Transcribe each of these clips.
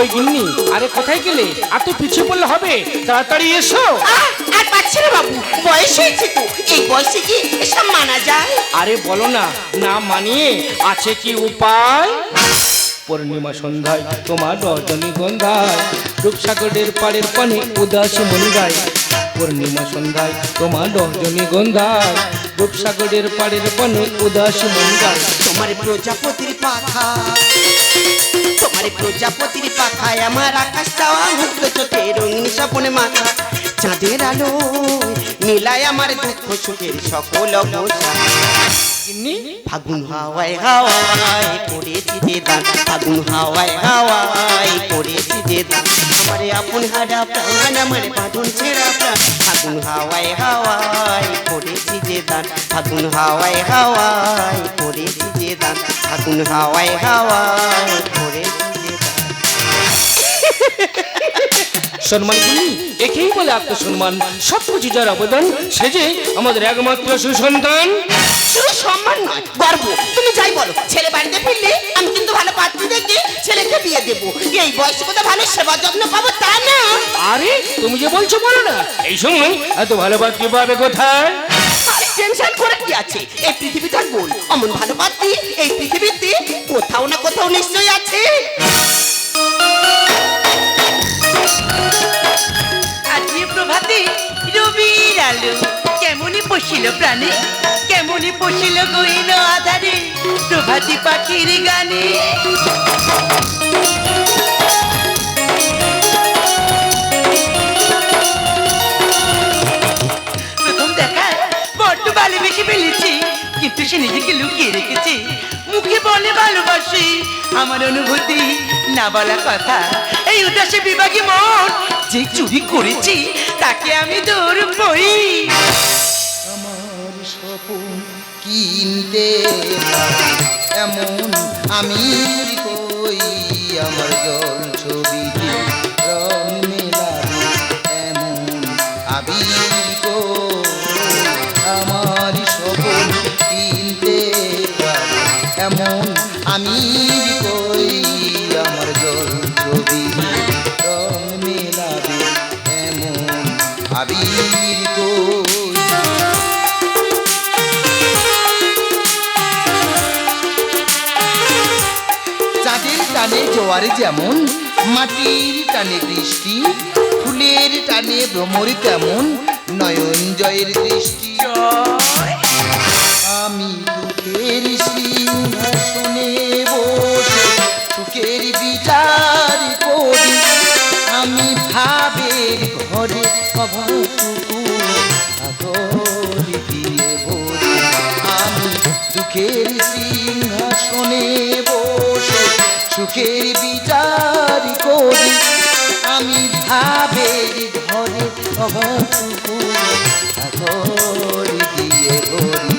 কই গিন্নি? আরে কোথায় গেলে? এত পিছিয়ে পড়লে হবে। তাড়াতাড়ি এসো। আর পাচ্ছি না বাবু বয়স হয়েছে তো। এই বয়সে কি এসব মানা যায়? আরে বলো না না মানিয়ে আছে কি উপায়? পূর্ণিমা সন্ধ্যায় তোমার রজনীগন্ধায় রূপসাগরের পাড়ের পানে উদাসী মন গায়। পূর্ণিমা সন্ধ্যায় তোমার রজনীগন্ধায় রূপসাগরের পাড়ের পানে উদাসী মন গায়। তোমার প্রজাপতির পাখা তোমার প্রজাপতির পাখায় আমার আকাশ চাওয়া মুক্ত চোখে রঙিন স্বপনে মাথা। চাঁদের আলো মিলায় আমার দুঃখ সুখের সকল অবসা ফাগুন হাওয়ায় হাওয়ায় করেছি যে দান। ফাগুন হাওয়ায় হাওয়ায় করেছি যে দান। আমারে আপন হারা প্রাণ আমার বাঁধন ছেঁড়া প্রাণ। ফাগুন হাওয়ায় হাওয়ায় করেছি যে দান। ফাগুন হাওয়ায় হাওয়ায় করেছি যে দান। ফাগুন হাওয়ায় হাওয়ায় দান সম্মান গুলি একেই বলে আত্মসম্মান সব কিছু যার অবদান সে যে আমাদের একমাত্র সুসন্তান। শুধু সম্মান নয় গর্ব। তুমি যাই বলো ছেলে বাড়িতে ফিরলে আমি কিন্তু ভালো পাত্রী দেখে ছেলেকে বিয়ে দেবো। এই বয়সে কোথাও ভালো সেবা যত্ন পাবো তা না। আরে তুমি যে বলছো বলো না। এই সময় এত ভালো পাত্রী পাবে কোথায়? টেনশন করে কি আছে? এই পৃথিবীটার গোল অমন ভালো পাত্রী এই পৃথিবীতে কোথাও না কোথাও নিশ্চয়ই আছে। প্রভাতে কেমনই কেমনই আধারে প্রভাতী পাখির গানে। ভালোবেসে ফেলেছি কিন্তু সে নিজেকে লুকিয়ে রেখেছে। মুখে বলে ভালোবাসি, আমার অনুভূতি না বলা কথা। এই উদাসে বিভাগী মন যে চুরি করেছি, তাকে আমি ধরবই আমার স্বপন কিনতে এমন আমি কই, আমার জল ছবিতে আমি টানে যেমন মাটির টানে বৃষ্টি ফুলের টানে ভ্রমর তেমন নয়ন জয়ের দৃষ্টি অভাবটুকু আগর দিয়ে ভরি আমি দুঃখের সিংহাসনে বসে সুখের বিচার করি আমি ভাবের ঘরে দিয়ে ভরি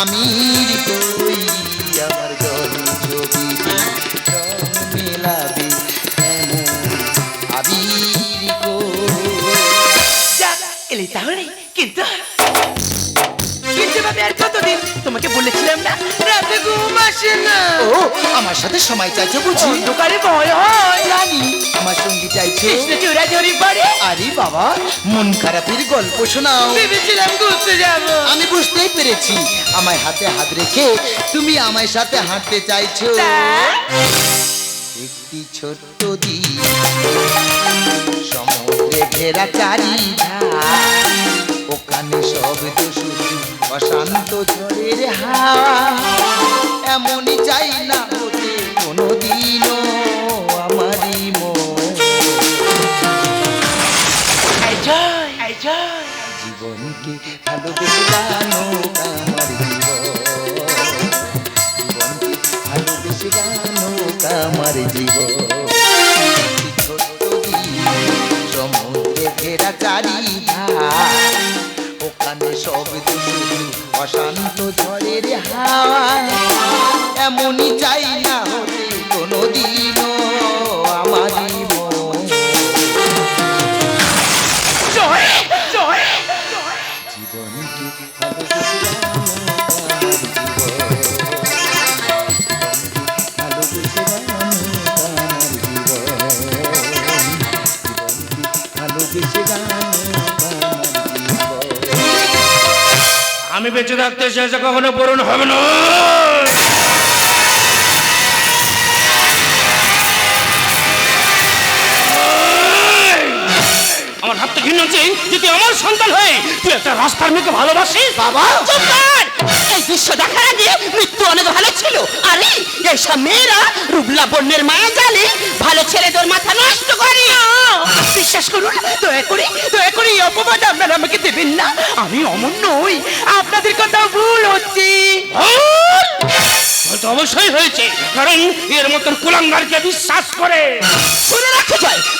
আমির ও আমার সাথে সময় চাইছো বুঝি? অন্ধকারে ভয় হয় রানী। আমার সঙ্গী চাইছে? চোরাচুরি করে আরে বাবা মন খারাপের গল্প শোনাও। ভেবেছিলাম ঘুরতে যাব। আমি বুঝতেই পেরেছি আমায় হাতে হাত রেখে তুমি আমার সাথে হাঁটতে চাইছো। একটি ছোট্ট দ্বীপ সমুদ্রে ঘেরা চারি ওখানে শব্দ শুধু অশান্ত ঝড়ের হাওয়া। এমনই চাই না হতে কোনোদিনও আমারই মন। জীবনকে ভালোবেসে গানো হাওয়া এমনই চাইলে থাকতে শেষে কখনো পূরণ হবে না। আমার হাত থেকে ঘৃণা হচ্ছে যদি আমার সন্তান হয় তুই একটা রাস্তার মেয়েকে ভালোবাসিস? বাবা! চুপ কর! এই দৃশ্য দেখার আগে মৃত্যু অনেক ভালো ছিল। আরে এইসব মেয়েরা রুবলা বন্যের মায়া জালে ভালো ছেলেদের মাথা নষ্ট করে। বিশ্বাস করুন দয়া করে দয়া করে এই অপবাদ আপনারা আমাকে দেবেন না। আমি অমন আপনাদের কথা ভুল হচ্ছে। তো অবশ্যই হয়েছে কারণ এর মতন কুলাঙ্গারকে বিশ্বাস করে। শুনে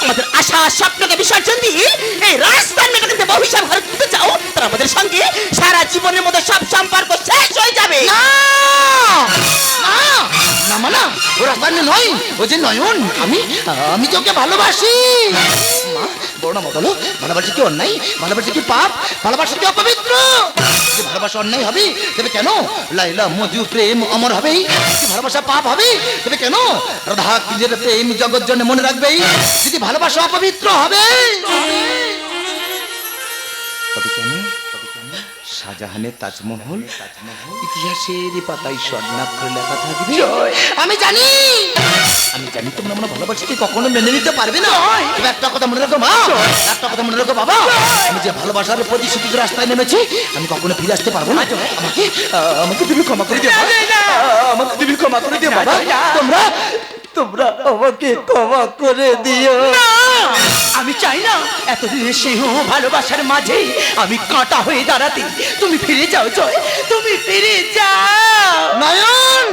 আমাদের আশা স্বপ্নকে বিসর্জন দিয়ে এই রাস্তার মেয়েটাকে ভবিষ্যৎ ঘরে তুলতে চাও তার আমাদের সঙ্গে সারা জীবনের মতো সব সম্পর্ক শেষ হয়ে যাবে। না! না! মানা নয় ও যে নয়ন আমি আমি তো ভালোবাসি। বড় বলো ভালোবাসা কি অন্যায়? ভালোবাসা কি পাপ ভালোবাসা কি অপবিত্র? যদি ভালোবাসা অন্যায় হবে তবে কেন লাইলা মজু প্রেম অমর যদি ভালোবাসা পাপ হবে? তবে কেন? রাধা নিজের প্রেম জগৎ জন্য মনে রাখবেই যদি ভালোবাসা অপবিত্র হবে? তবে কেন? শাহজাহানের তাজমহল ইতিহাসের পাতায় স্বর্ণাক্ষরে লেখা থাকবে। আমি জানি। আমি জানি তোমরা মনে ভালোবাসাকে কখনো মেনে নিতে পারবে না। একটা কথা মনে রাখো মা। একটা কথা মনে রাখো বাবা। আমি যে ভালোবাসার প্রতিশ্রুতি রাস্তায় নেমেছি আমি কখনো ফিরে আসতে পারব না। আমাকে আমাকে তুমি ক্ষমা করে দিও আমাকে তুমি ক্ষমা করে দিও বাবা। তোমরা তোমরা আমাকে ক্ষমা করে দিও। আমি চাই না এতদিনের সিংহ ভালোবাসার মাঝে আমি কাঁটা হয়ে দাঁড়াতে। তুমি ফিরে যাও জয়। তুমি ফিরে যাও। নয়ন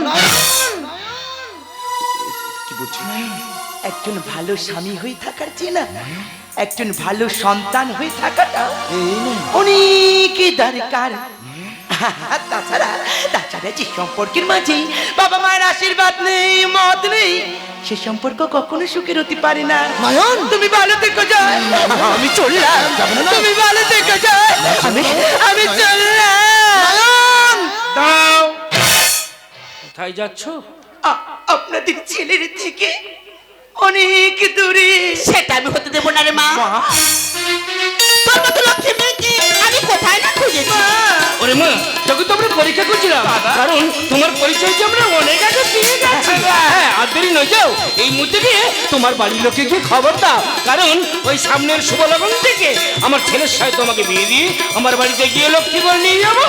কি বলছি একজন ভালো স্বামী হয়ে থাকার চেয়ে না একজন ভালো সন্তান হয়ে থাকাটা অনেক দরকার। তাছাড়া তাছাড়া যে সম্পর্কের মাঝে বাবা মায়ের আশীর্বাদ নেই মত নেই সে সম্পর্ক কখনো সুখের হতে পারে না। নয়ন! তুমি ভালো থেকো যায় আমি চললাম। তুমি ভালো থেকো যায় আমি আমি চললাম। দাও। কোথায় যাচ্ছ? আপনাদের ছেলের থেকে অনেক দূরে। সেটা আমি হতে দেবো না রে মা। মতো লক্ষ্মী মেয়েকে আমি কোথায় না খুঁজেছি? ওরে মা তোকে তো আমরা পরীক্ষা করছিলাম। কারণ তোমার পরিচয় যে আমরা অনেক আগে পেয়ে গেছি। হ্যাঁ আর দেরি নয় যাও। এই মুহূর্তে গিয়ে তোমার বাড়ির লোকে গিয়ে খবর দাও। কারণ ওই সামনের শুভ লগন থেকে আমার ছেলের সাথে তোমাকে বিয়ে দিয়ে আমার বাড়িতে গিয়ে লক্ষ্মী বলে নিয়ে যাব।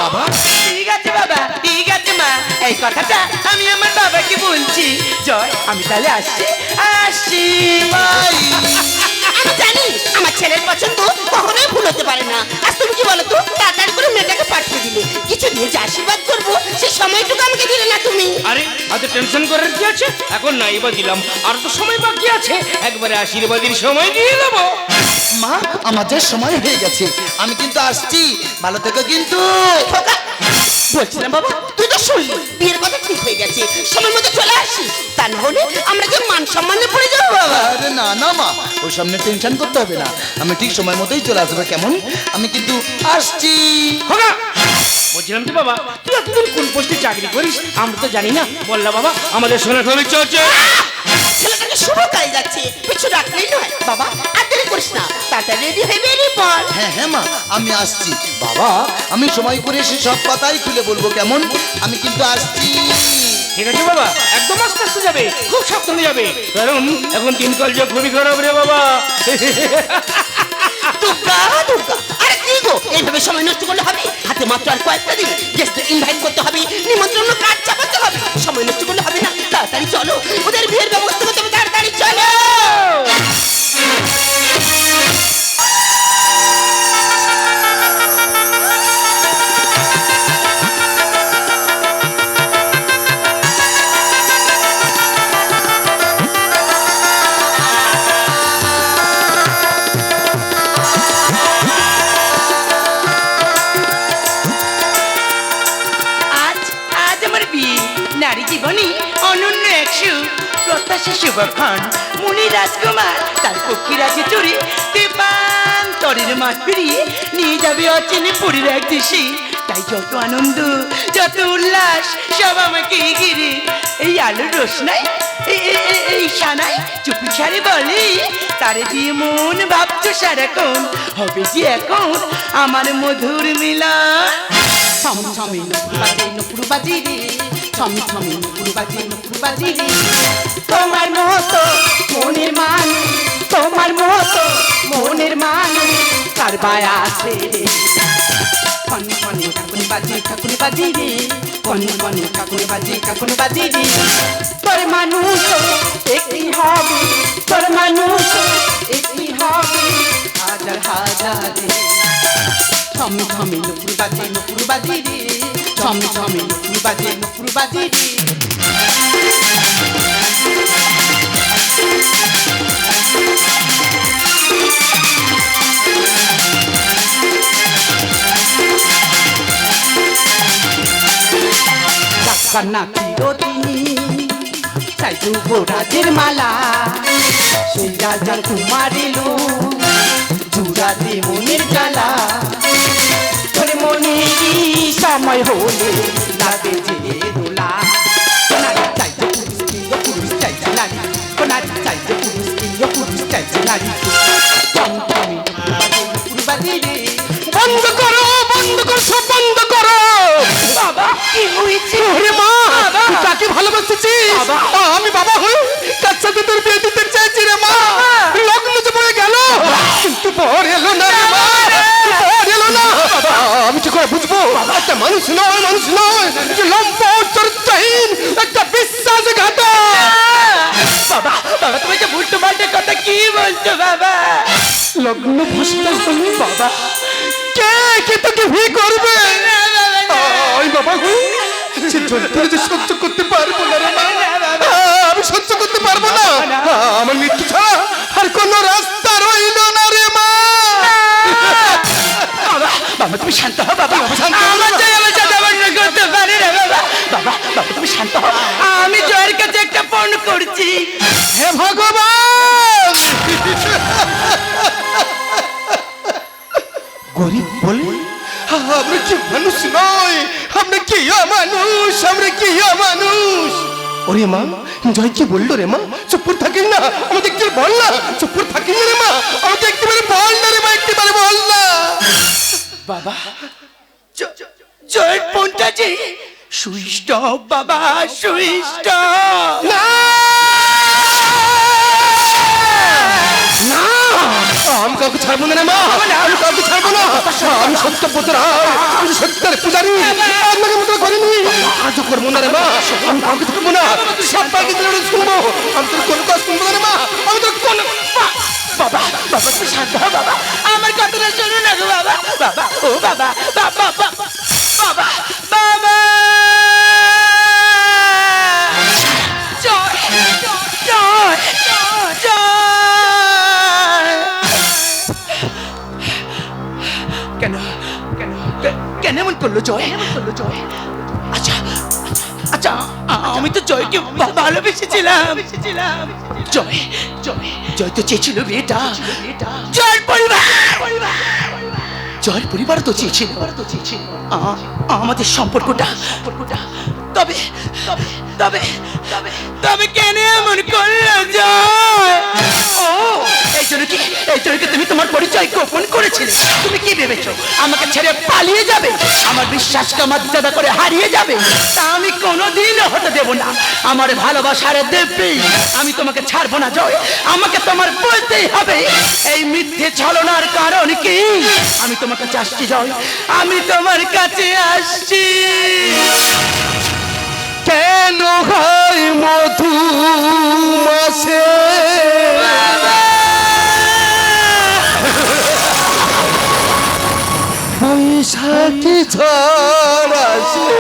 ঠিক আছে বাবা ঠিক আছে মা। এই কথাটা আমি আমার বাবাকে বলছি। জয় আমি তাহলে আসছি। আসছি। আমি জানি আমার ছেলের পছন্দ হতে পারে না। আজ তুমি কি বলো তো? তাড়াতাড়ি করে মেয়েটাকে পাঠিয়ে দিলে। কিছু দিয়ে যে আশীর্বাদ করব সে সময়টুকু আমাকে দিলে না তুমি। আরে আজ টেনশন করার কি আছে? এখন না এবার দিলাম। আর তো সময় বাকি আছে। একবারে আশীর্বাদের সময় দিয়ে দেবো। মা আমাদের সময় হয়ে গেছে। আমি কিন্তু আসছি। ভালো থেকো কিন্তু। খোকা, বলছিলাম বাবা তুই তো শুনলি বিয়ের কথা ঠিক হয়ে গেছে সময় মতো চলে আসিস। তা না হলে আমরা যে মান সম্মানে পড়ে যাব বাবা। আরে না না মা ওই সামনে টেনশন করতে হবে না। আমি ঠিক সময় মতোই চলে আসব কেমন? আমি কিন্তু আসছি। হোগা বলছিলাম কি বাবা তুই এতদিন কোন পোস্টে চাকরি করিস? আমরা তো জানি না। বললা বাবা আমাদের শোনা খুবই চলছে। ছেলেটাকে শুভ কাজে যাচ্ছে কিছু রাখলেই নয়। বাবা আর দেরি করিস না। তাড়াতাড়ি রেডি হয়ে বেরিয়ে পড়। হ্যাঁ হ্যাঁ মা আমি আসছি। বাবা আমি সময় করে এসে সব কথাই খুলে বলব কেমন? আমি কিন্তু আসছি। ঠিক আছে বাবা একদম আস্তে আস্তে যাবে। খুব সাবধানে যাবে। কারণ এখন দিনকাল যে খুবই খারাপ রে বাবা। দুর্গা দুর্গা আরে এইভাবে সময় নষ্ট করলে হবে? হাতে মাত্র আর কয়েকটা দিন গেস্টদের ইনভাইট করতে হবে, নিমন্ত্রণ কার্ড চাপাতে হবে। সময় নষ্ট করলে হবে না, তাড়াতাড়ি চলো, ওদের বিয়ের ব্যবস্থা করতে হবে, তাড়াতাড়ি চলো! প্রত্যাশা শুভক্ষণ মুনি রাজকুমার, তার পক্ষী রাজে চুরি। তুফান তরের মাঠ পেরিয়ে নিয়ে যাবে অচেনে পুরীর এক দেশে। তাই যত আনন্দ, যত উল্লাস, সব আমাকে ঘিরে। এই আলোর রোশনাই এই সানাই চুপি ছাড়ে বলে, তারে দিয়ে মন ভাবছ সারাক্ষণ। হবে যে এখন আমার মধুর মিলন? ছম ছমে নুপুর বাজে নুপুর বাজি রে। ছমে নুপুর বাজে নুপুর বাজি রে তোমার মতো মনের মানুষ তোমার মতো মনের মানুষ কার বায়া আছে রে? কন কন কাকুন বাজি কাকুন বাজি রে। কন কন কাকুন বাজি কাকুন বাজি রে। তোর মানুষ একই হবে তোর মানুষ একই হবে হাজার হাজার রে। ছমে নুপুর বাজে নুপুর বাজি রে। বাজে নুপুর বাজি রে কান্না চিরদিনী চাই যুবরাজের মালা সেই রাজার কুমার এলো জুড়াতে মনের তোর মনে সময় হলে লাগে যে দোলা নারী চাইছে পুরুষ প্রিয় পুরুষ চাইছে নারী। নারী চাইছে পুরুষ প্রিয় পুরুষ চাইছে নারী। বন্ধ করো বন্ধ করো সব বন্ধ করো। বাবা কি হয়েছে? ওরে মা কাকে ভালোবাসেছি আমি বাবা হই তার সাথে তোর বিয়ে দিতে চাইছি রে মা। লগ্ন যে পড়ে গেল কিন্তু পর এলো না রে মা পর এলো না আমি কি করে বুঝব একটা মানুষ নয় মানুষ নয় লম্ব চরিত্রহীন একটা বিশ্বাসঘাতক বাবা বাবা, তুমি যে ভুলটো পাল্টে কথা কি বলছো, বাবা? লগ্ন ভ্রষ্ট হলি বাবা, কে কে তোকে ভি করবে? ওই বাবা গো, সে যন্ত্রণা সহ্য করতে পারব না রে আমি সহ্য করতে পারব না। আমার মৃত্যু ছাড়া আর কোনো রাস্তা রইল না রে মা। বাবা তুমি শান্ত হও বাবা আমার। চাই আমার আমার করতে পারি না বাবা। বাবা বাবা তুমি শান্ত হও। আমি জয়ের কাছে একটা ফোন করছি। হে ভগবান! গরিব বলে? আমরা কি মানুষ নয় আমরা কি মানুষ আমরা কি মানুষ ওরে মা জয় কি বলল রে মা? চুপুর থাকিস না আমাকে একটু বল না। চুপুর থাকিস না রে মা আমাকে একটিবারে বল না রে মা একটিবারে বল না। বাবা। জ- জ- জয়ের ফোনটা যে অফ বাবা অফ না! আমি কাউকে ছাড়বো না কাউকে ছাড়বো না। আমি আমি মতো করব না রে মা। আমি পাখি শুনব আমি তোর কোনো কাজ শুনব না মা। আমি তোর বাবা বাবা তুমি শান্ত হও বাবা আমার কথাটা শোনো না গো বাবা বাবা ও বাবা বাবা বাবা বাবা বাবা জয় জয় জয় জয়। কেন কেন কেন এমন করল জয়? এমন করল জয়? আচ্ছা আচ্ছা আমি তো জয়কে ভালোবেসেছিলাম। জয় জয়। জয় তো চেয়েছিল বিয়েটা জয়ের পরিবার। জয়ের পরিবার। তো চেয়েছিল। আমাদের সম্পর্কটা। সম্পর্কটা। তবে তবে তবে তবে। তবে কেন এমন করল জয়? তোমার পরিচয় গোপন করেছিলে। তুমি কি ভেবেছো? আমাকে ছেড়ে পালিয়ে যাবে? আমার বিশ্বাসকে মর্যাদা করে হারিয়ে যাবে? তা আমি কোনোদিনও হতে দেব না। আমার ভালোবাসার দেবী, আমি তোমাকে ছাড়বো না, জয়। আমাকে তোমার বলতেই হবে, এই মিথ্যে ছলনার কারণ কি? আমি তোমাকে চাচ্ছি, জয়। আমি তোমার কাছে আসছি। কেন হয় মধু মাসে ঝড় আসে।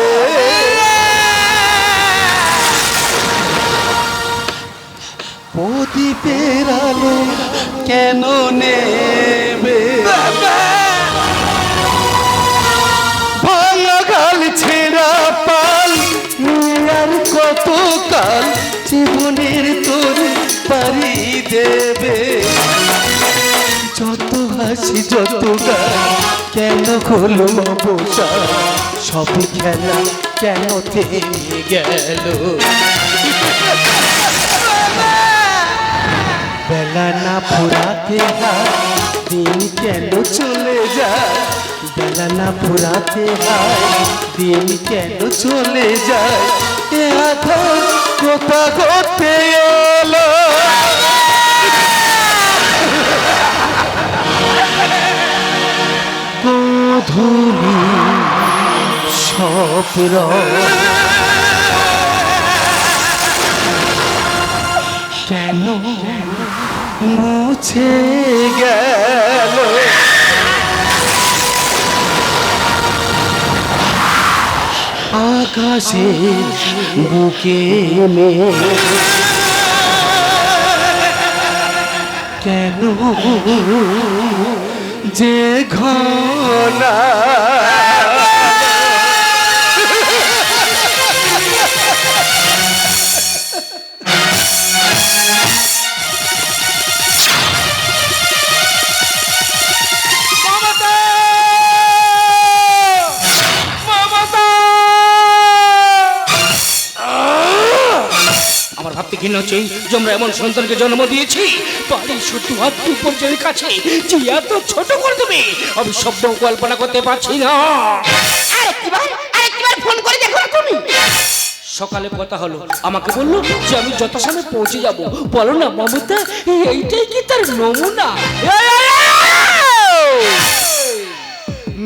প্রদীপের আলো কেন নেবে ভাঙা গাল ছেঁড়া পাল, আর কত কাল জীবনের তোর পারি দেবে? বাসি যত কেন হলো অবসা সব খেলা কেন থেমে গেল? বেলা না ফুরাতে হয় দিন কেন চলে যায়? বেলা না ফুরাতে হয় দিন কেন চলে যায়? কোথা করতে এলো? গোধূলি সব কেন মুছে গেল? আকাশে বুকে মেঘ কেন যে ঘনা ঘৃণা হচ্ছে যে আমরা এমন সন্তানকে জন্ম দিয়েছি। বাড়ির শুধু পর্যায়ের কাছে যে এত ছোট করে দেবে আমি কল্পনা করতে পারছি না। আরেকবার আরেকবার ফোন করে দেখো না তুমি। সকালে কথা হলো আমাকে বলল যে আমি যথাসময়ে পৌঁছে যাব। বলো না মমতা এইটাই কি তার নমুনা?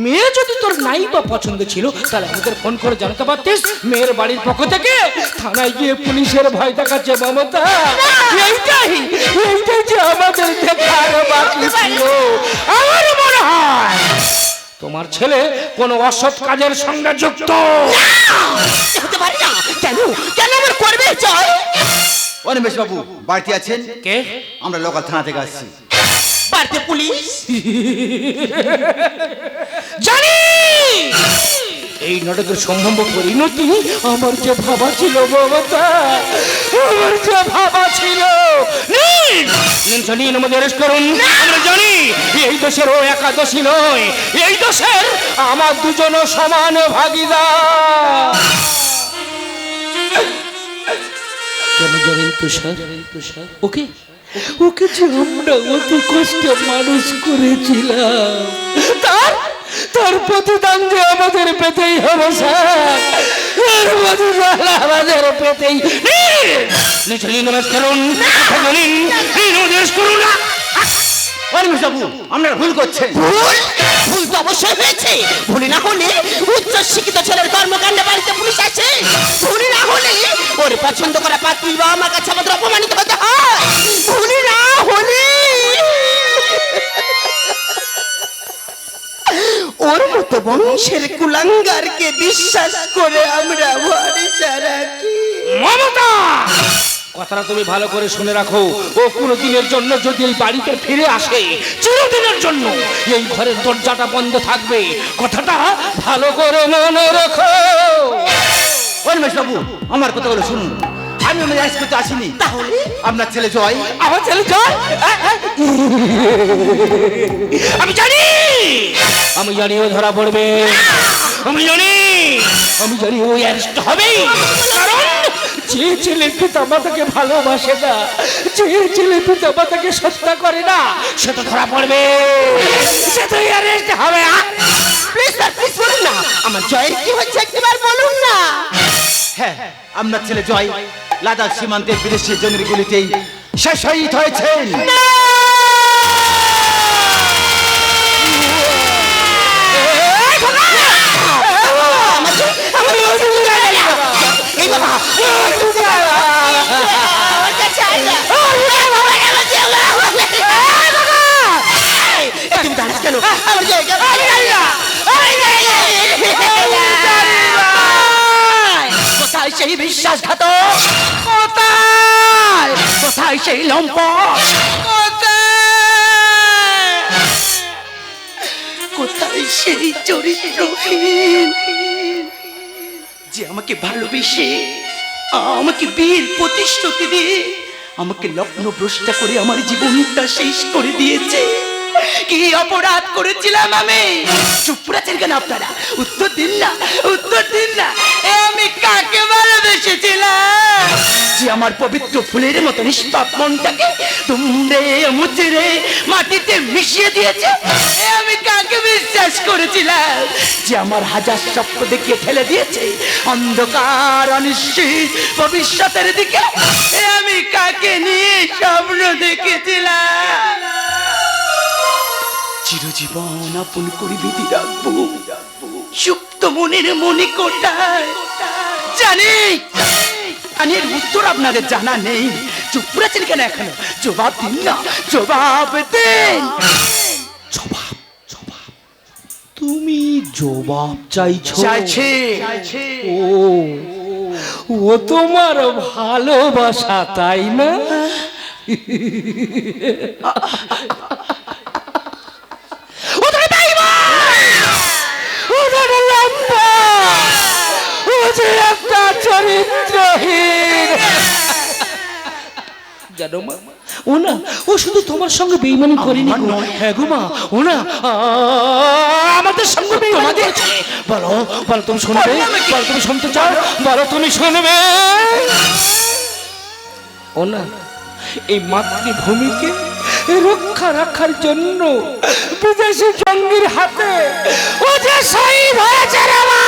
মেয়ে যদি তোর নাই বা পছন্দ ছিল তাহলে আমাদের ফোন করে জানাতে পারতিস। মেয়ের বাড়ির পক্ষ থেকে থানায় গিয়ে পুলিশের ভয় দেখাচ্ছে মমতা। এইটাই এইটাই যে আমাদের দেখার বাকি ছিল। আমার মনে হয় তোমার ছেলে কোনো অসৎ কাজের সঙ্গে যুক্ত। হতে পারি না। কেন? কেন আমার করবে জয়? অনিমেষ বাবু বাড়িতে আছেন? কে? আমরা লোকাল থানা থেকে আসছি। বাড়িতে পুলিশ। জানি! এই নাটকের সম্ভাব্য পরিণতি আমার যে ভাবা ছিল মমতা আমার যে ভাবা ছিল। নিন আমাদের অ্যারেস্ট করুন। আমরা জানি এই দেশের ও একাদশী নয়। এই দেশের আমার দুজন সমান ভাগিদার। কেন জানেন তুষার তুষার ওকে ওকে যে আমরা অত কষ্টে মানুষ করেছিলাম তার তার প্রতিদান যে আমাদের পেতেই হবে স্যার। আমাদের পেতেই নমস্কার নিন নিন করুন না। অনিমেষ বাবু আপনারা ভুল করছেন। ভুল? ভুল তো অবশ্যই হয়েছে। ভুল না হলে উচ্চ শিক্ষিত ছেলের কর্মকাণ্ডে বাড়িতে পুলিশ আছে। ভুল না হলে ওর পছন্দ করা পাত্রী বা আমার কাছে আমাদের অপমানিত হতে হয়। ভুল না হলে ওর মতো বংশের কুলাঙ্গারকে বিশ্বাস করে আমরা ভরসা রাখি মমতা কথাটা তুমি ভালো করে শুনে রাখো। ও কোনো দিনের জন্য যদি এই বাড়িতে ফিরে আসে চিরদিনের জন্য এই ঘরের দরজাটা বন্ধ থাকবে। কথাটা ভালো করে মনে রাখো। বাবু আমার কথাগুলো শুনুন। আমি ওনার আইস করতে আসিনি। তাহলে? আপনার ছেলে জয়। আমার ছেলে জয়? আমি জানি! আমি জানি ও ধরা পড়বে। আমি জানি! আমি জানি ও অ্যারেস্ট হবে। কারণ যে ছেলে পিতা মাতাকে ভালোবাসে না যে ছেলে পিতা মাতাকে সত্তা করে না সে তো ধরা পড়বে। সে তো অ্যারেস্ট হবে। প্লিজ স্যার প্লিজ বলুন না। আমার জয়ের কি হচ্ছে একবার বলুন না। হ্যাঁ আপনার ছেলে জয় লাদাখ সীমান্তের বিদেশি জমির গুলিতেই শেষ শহীদ হয়েছেন কেন কোথায় সেই বিশ্বাসঘাতক কোথায় সেই লম্পট কোথায় সেই যে আমাকে ভালোবেসে আমাকে বীর প্রতিশ্রুতি দিয়ে আমাকে লগ্ন ভ্রষ্টা করে আমার জীবনটা শেষ করে দিয়েছে কি অপরাধ করেছিলাম আমি? চুপ করে আছেন কেন আপনারা? উত্তর দিন না, উত্তর দিন না। আমি কাকে ভালোবেসেছিলাম? যে আমার পবিত্র ফুলের মতো নিষ্পাপ মনটাকে তুমড়ে মুচড়ে মাটিতে মিশিয়ে দিয়েছে, এ আমি কাকে বিশ্বাস করেছিলাম? যে আমার হাজার স্বপ্ন দেখিয়ে ঠেলে দিয়েছে, অন্ধকার অনিশ্চিত ভবিষ্যতের দিকে, এ আমি কাকে নিয়ে স্বপ্ন দেখেছিলাম? চিরজীবন আপন করি বিধি রাখব সুপ্ত মনের মনে কোটায়। জানি আমি এর উত্তর আপনাদের জানা নেই। চুপ করেছেন কেন এখনও? জবাব দিন না জবাব দিন। জবাব জবাব। তুমি জবাব চাইছো। চাইছে। ও ও তোমার ভালোবাসা তাই না? জানো মা ও না ও শুধু তোমার সঙ্গে বেইমানি করেনি গো। হ্যাঁ গো মা ও না আ, আমাদের সঙ্গে বেইমানি করেছে। বলো বলো তুমি শুনবে? বলো তুমি শুনতে চাও? বলো তুমি শুনবে? ও না এই মাতৃভূমিকে রক্ষা রাখার জন্য বিদেশি জঙ্গির হাতে ও যে শহীদ হয়েছে রে মা!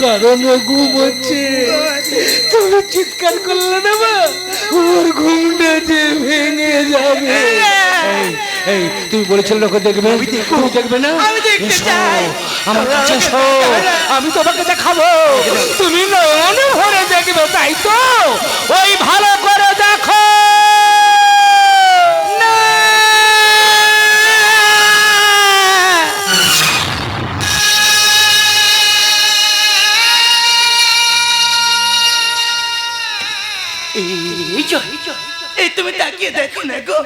কারণ ও ঘুমোচ্ছে তুমি চিৎকার করলে না ওর ঘুমটা যে ভেঙে যাবে। এই, তুই বলেছিল ওকে দেখবে? তুমি দেখবে না। আমার কাছে এসো। আমি তোমাকে দেখাবো। তুমি নয়ন ভরে দেখবে তাই তো? ওই ভালো করে দেখো। তুমি তাকিয়ে দেখো না গো।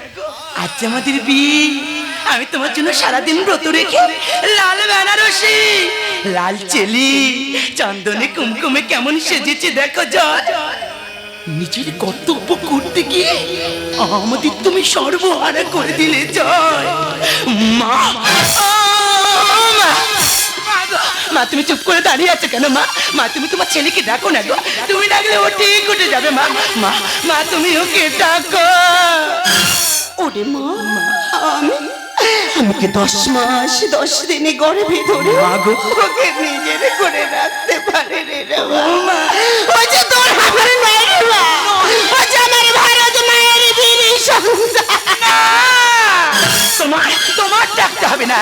আজ আমাদের বিয়ে আমি তোমার জন্য সারাদিন ব্রত রেখে লাল বেনারসি, লাল চেলি, চন্দনে কুমকুমে কেমন সেজেছে দেখো জয় নিজের কর্তব্য করতে গিয়ে আমাদের তুমি সর্বহারা করে দিলে জয় মা মা তুমি চুপ করে দাঁড়িয়ে আছো কেন মা? মা তুমি তোমার ছেলেকে ডাকো না গো। তুমি ডাকলে ও ঠিক উঠে যাবে মা। মা মা তুমি ওকে ডাকো। ওরে মা আমি আমাকে দশ মাস দশ দিনে গর্ভে ধরে ওকে নিজের করে রাখতে পারে রে রে মা। ও যে তোর আমার মেয়ের মা। ও যে আমার ভারত মায়ের বীর তোমার তোমার ডাকতে হবে না।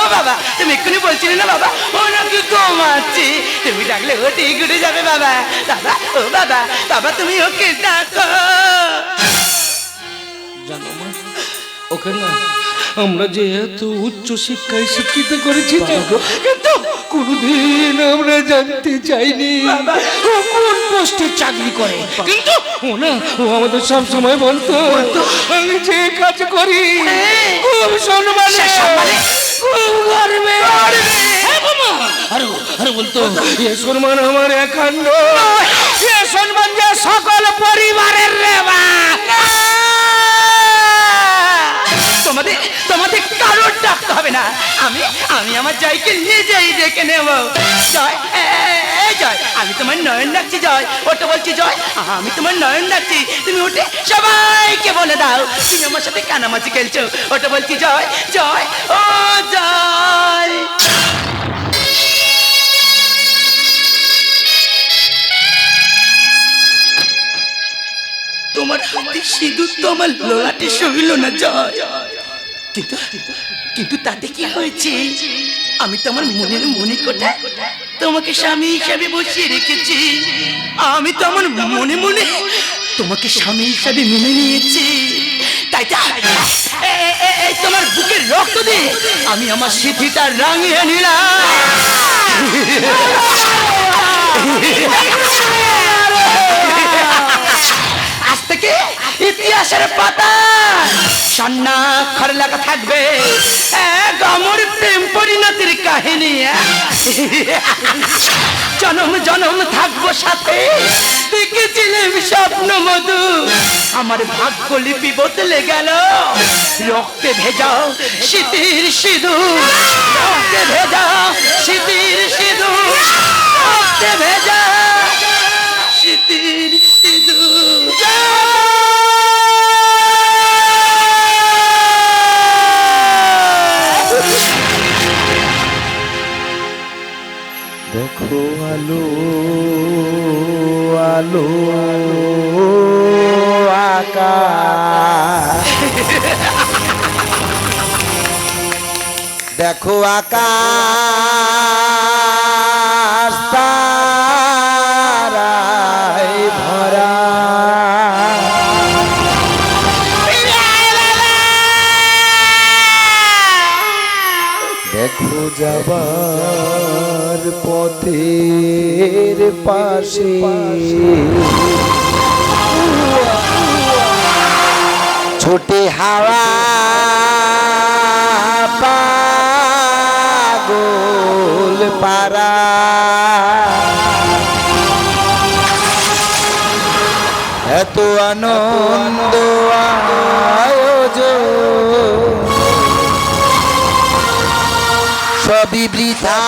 ও বাবা তুমি এক্ষুনি বলছিলে না বাবা? ও নাকি কমাচ্ছি? তুমি ডাকলে ও ঠিক উঠে যাবে বাবা। দাদা ও বাবা বাবা তুমি ওকে ডাকো। জানো মা ওকে না আমরা যে এত উচ্চ শিক্ষায় শিক্ষিত করেছি তো, কিন্তু কোনদিন আমরা জানতে চাইনি। ও কোন পোস্টে চাকরি করে? কিন্তু ও না ও আমাদের সব সময় বলতো আমি যে কাজ করি খুব সম্মানে খুব গর্বে। হ্যাঁ। আরে আরে বলতো। এ সম্মান আমার একান্ন। এ সম্মান যে সকল পরিবারের রে তোমাদের তোমাদের কারোর ডাকতে হবে না। আমি আমি আমার জয়কে নিজেই ডেকে নেব। জয় জয়। আমি তোমার নয়ন ডাকছি, জয়। ওটা বলছি, জয়। আমি তোমার নয়ন ডাকছি। তুমি উঠে সবাইকে বলে দাও, তুমি আমার সাথে কানামাছি খেলছো। ওটা বলছি, জয় জয়, ও, জয়। তোমার সিঁদুর তো আমার লোলাটে সইল না, জয়। কিন্তু কিন্তু তাতে কি হয়েছে? আমি তো আমার মনের মনে কোটা তোমাকে স্বামী হিসাবে বসিয়ে রেখেছি। আমি তো আমার মনে মনে তোমাকে স্বামী হিসাবে মেনে নিয়েছি। তাই তা এ, এ, এ, এ, তোমার বুকের রক্ত দিয়ে আমি আমার স্মৃতিটা রাঙিয়ে নিলাম। আজ থেকে ইতিহাসের পাতা। স্বর্ণাক্ষর লেখা থাকবে। এক প্রেম পরিণতির কাহিনী। জনম জনম থাকব সাথে। দেখেছিলাম স্বপ্ন মধু। আমার ভাগ্য লিপি বদলে গেল। রক্তে ভেজা শীতের সিধু রক্তে ভেজা শীতের সিঁদুর। রক্তে ভেজা শীতের দেখো আলো আলো আকাশ। দেখো আকাশ। দেখো যাবার পথের পাশে। ছোটে হাওয়া পাগল পারা এত আনন্দ আয়োজন। সবই বৃথা।